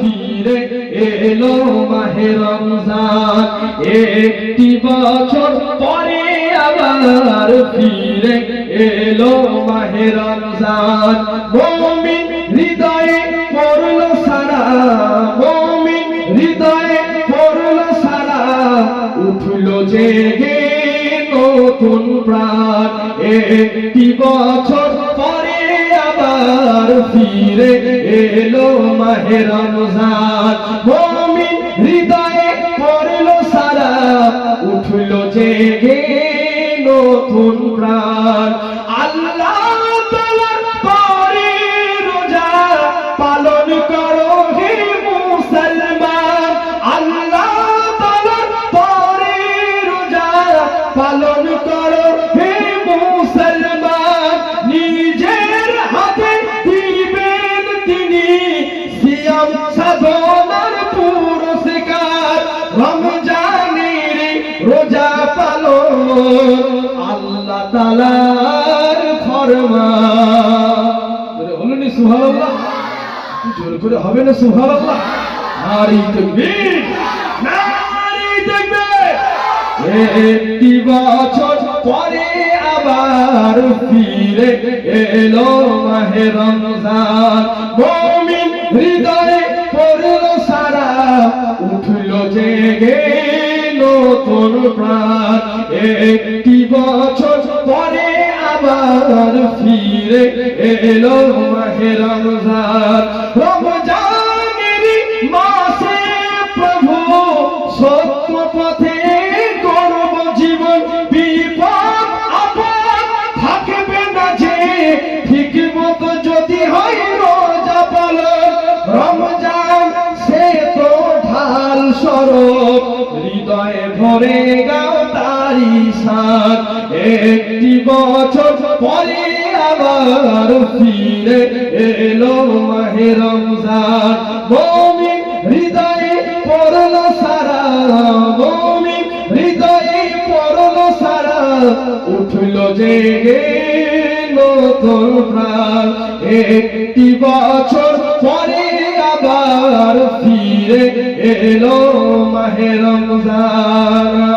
ফিরে এলো মাহে একটি বছর পরে আবার ফিরে এলো মাহে মমিন হৃদয়ে পড়ল সারা মমিন হৃদয়ে পড়ল সারা উঠল জেগে নতুন প্রাণ। একটি বছর আবার ফিরে এলো মাহে রমজান। হৃদয়ে পড়ল সারা উঠল জেগে নতুন প্রাণ। আল্লাহ আল্লাহ তালার ফরমান। হলো নি, সুবহানাল্লাহ? জোর করে হবে না, সুবহানাল্লাহ? নারী তাকবীর নারী তাকবীর একটি বছর পরে আবার ফিরে এলো মাহে রমজান। মমিন হৃদয়ে পড়ল সারা, উঠল জেগে। নতুন প্রাণ, একটি বছর পরে আবার ফিরে এলো মাহে রমজান। রমজানের মাসে প্রভু সত্য পথে করব জীবন, বিপদ আপদ থাকবে না যে, ঠিক মতো যদি হয় রোজা পালন। রমজান সে তো ঢাল স্বরূপ। হৃদয়ে ভরে গাও তারি সাত। একটি বছর পরে আবার ফিরে এলো মাহে রমজান। মমিন হৃদয়ে পড়ল সারা, মমিন হৃদয়ে পড়ল সারা। উঠল জেগে নতুন প্রাণ। একটি বছর পরে আবার ফিরে এলো রমজান।